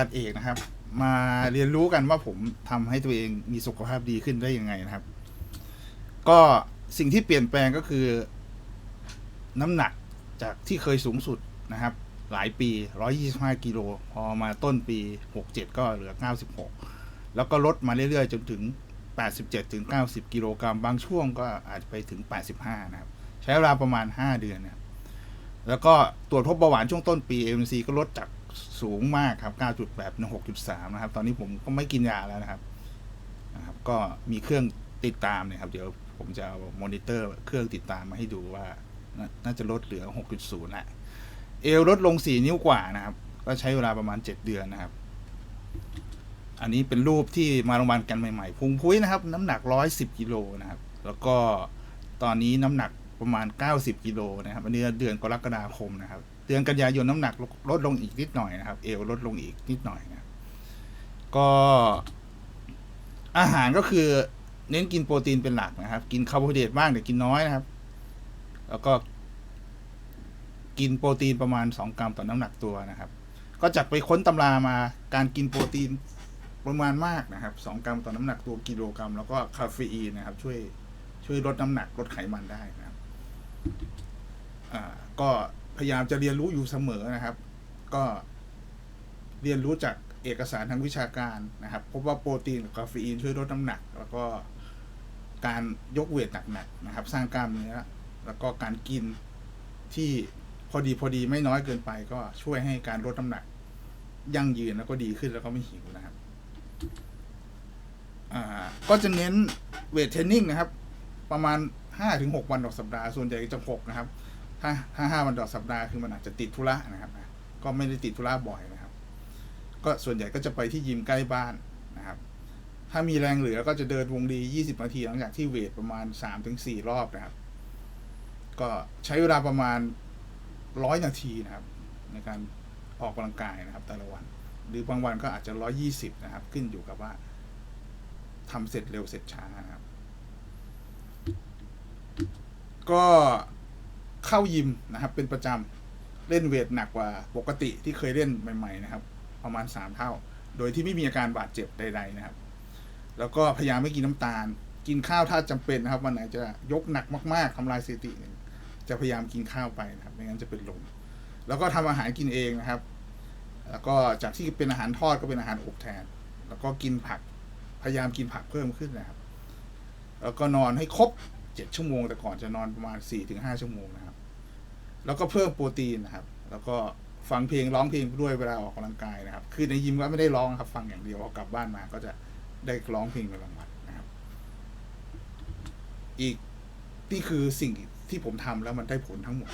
อัดเอกนะครับ มาเรียนรู้กันว่าผมทำให้ตัวเองมีสุขภาพดีขึ้นได้ยังไงนะครับ ก็สิ่งที่เปลี่ยนแปลงก็คือ น้ำหนักจากที่เคยสูงสุดนะครับ หลายปี 125 กิโล พอมาต้นปี 67 ก็เหลือ 96 แล้วก็ลดมาเรื่อยๆ จนถึง 87 ถึง 90 กิโลกรัม บางช่วงก็อาจจะไปถึง 85 นะครับ ใช้เวลาประมาณ 5 เดือนนะแล้วก็ตรวจพบเบาหวานช่วงต้นปี ANC ก็ลดจาก สูงมากครับ 9.8 6.3 นะครับ ตอนนี้ผมก็ไม่กินยาแล้วนะครับนะครับ ก็มีเครื่องติดตามเนี่ยครับ เดี๋ยวผมจะเอามอนิเตอร์เครื่องติดตามมาให้ดูว่านาน่าจะลดเหลือ 6.0ละเอวลดลง 4 นิ้วกว่านะครับ ก็ใช้เวลาประมาณ 7 เดือนนะครับ อันนี้เป็นรูปที่มาโรงพยาบาลกันใหม่ๆพุงพุ้ยนะครับ น้ำหนัก 110กิโลนะครับ แล้วก็ตอนนี้น้ำหนัก ประมาณ 90กิโลนะครับอันนี้เดือนกรกฎาคมนะครับ เดือนกันยายนน้ำหนักลดลงอีกนิดหน่อยนะครับ เอวลดลงอีกนิดหน่อยนะครับก็อาหารก็คือเน้นกินโปรตีนเป็นหลักนะครับ กินคาร์โบไฮเดรตบ้างแต่กินน้อยนะครับ แล้วก็กินโปรตีนประมาณ 2 กรัมต่อน้ำหนักตัวนะครับ ก็จากไปค้นตำรามาการกินโปรตีนประมาณมากนะครับ 2 กรัมต่อน้ำหนักตัวกิโลกรัม แล้วก็คาเฟอีนนะครับ ช่วยช่วยลดน้ำหนักลดไขมันได้นะครับ อ่าก็พยายามจะเรียนรู้อยู่เสมอนะครับ ก็เรียนรู้จากเอกสารทางวิชาการนะครับ พบว่าโปรตีนกับคาเฟอีนช่วยลดน้ำหนัก แล้วก็การยกเวทหนักๆนะครับ สร้างกล้ามเนื้อแล้วก็การกินที่พอดีพอดีไม่น้อยเกินไป ก็ช่วยให้การลดน้ำหนัก ยั่งยืนแล้วก็ดีขึ้นแล้วก็ไม่หิวนะครับก็จะเน้นเวทเทรนนิ่งนะครับ ประมาณ ห้าถึงหกวันต่อสัปดาห์ส่วนใหญ่จะหกนะครับ ถ้าถ้าห้าวันต่อสัปดาห์คือมันอาจจะติดธุระนะครับก็ไม่ได้ติดธุระบ่อยนะครับ ก็ส่วนใหญ่ก็จะไปที่ยิมใกล้บ้านนะครับ ถ้ามีแรงเหลือก็จะเดินวงดียี่สิบนาที หลังจากที่เวทประมาณสามถึงสี่รอบนะครับ ก็ใช้เวลาประมาณร้อยนาทีนะครับ ในการออกกำลังกายนะครับ แต่ละวัน หรือบางวันก็อาจจะร้อยี่สิบนะครับ ขึ้นอยู่กับว่าทำเสร็จเร็วเสร็จช้านะครับ ก็เข้ายิมนะครับ เป็นประจำเล่นเวทหนักกว่าปกติที่เคยเล่นใหม่ๆนะครับ ประมาณสามเท่า โดยที่ไม่มีอาการบาดเจ็บใด ๆ นะครับ แล้วก็พยายามไม่กินน้ำตาล กินข้าวถ้าจำเป็นนะครับวันไหนจะยกหนักมาก ๆทำลายสถิติหนึ่งจะพยายามกินข้าวไปนะครับไม่งั้นจะเป็นลมแล้วก็ทำอาหารกินเองนะครับ แล้วก็จากที่เป็นอาหารทอดก็เป็นอาหารอบแทน แล้วก็กินผักพยายามกินผักเพิ่มขึ้นนะครับ แล้วก็นอนให้ครบ จ็ดชั่วโมง แต่ก่อนจะนอนประมาณสี่ถึงห้าชั่วโมงนะครับ แล้วก็เพิ่มโปรตีนนะครับ แล้วก็ฟังเพลงร้องเพลงด้วยเวลาออกกำลังกายนะครับ คือในยิมก็ไม่ได้ร้องครับ ฟังอย่างเดียวพอกลับบ้านมาก็จะได้ร้องเพลงในบางวันนะครับ อีกนี่คือสิ่งที่ผมทำแล้วมันได้ผลทั้งหมด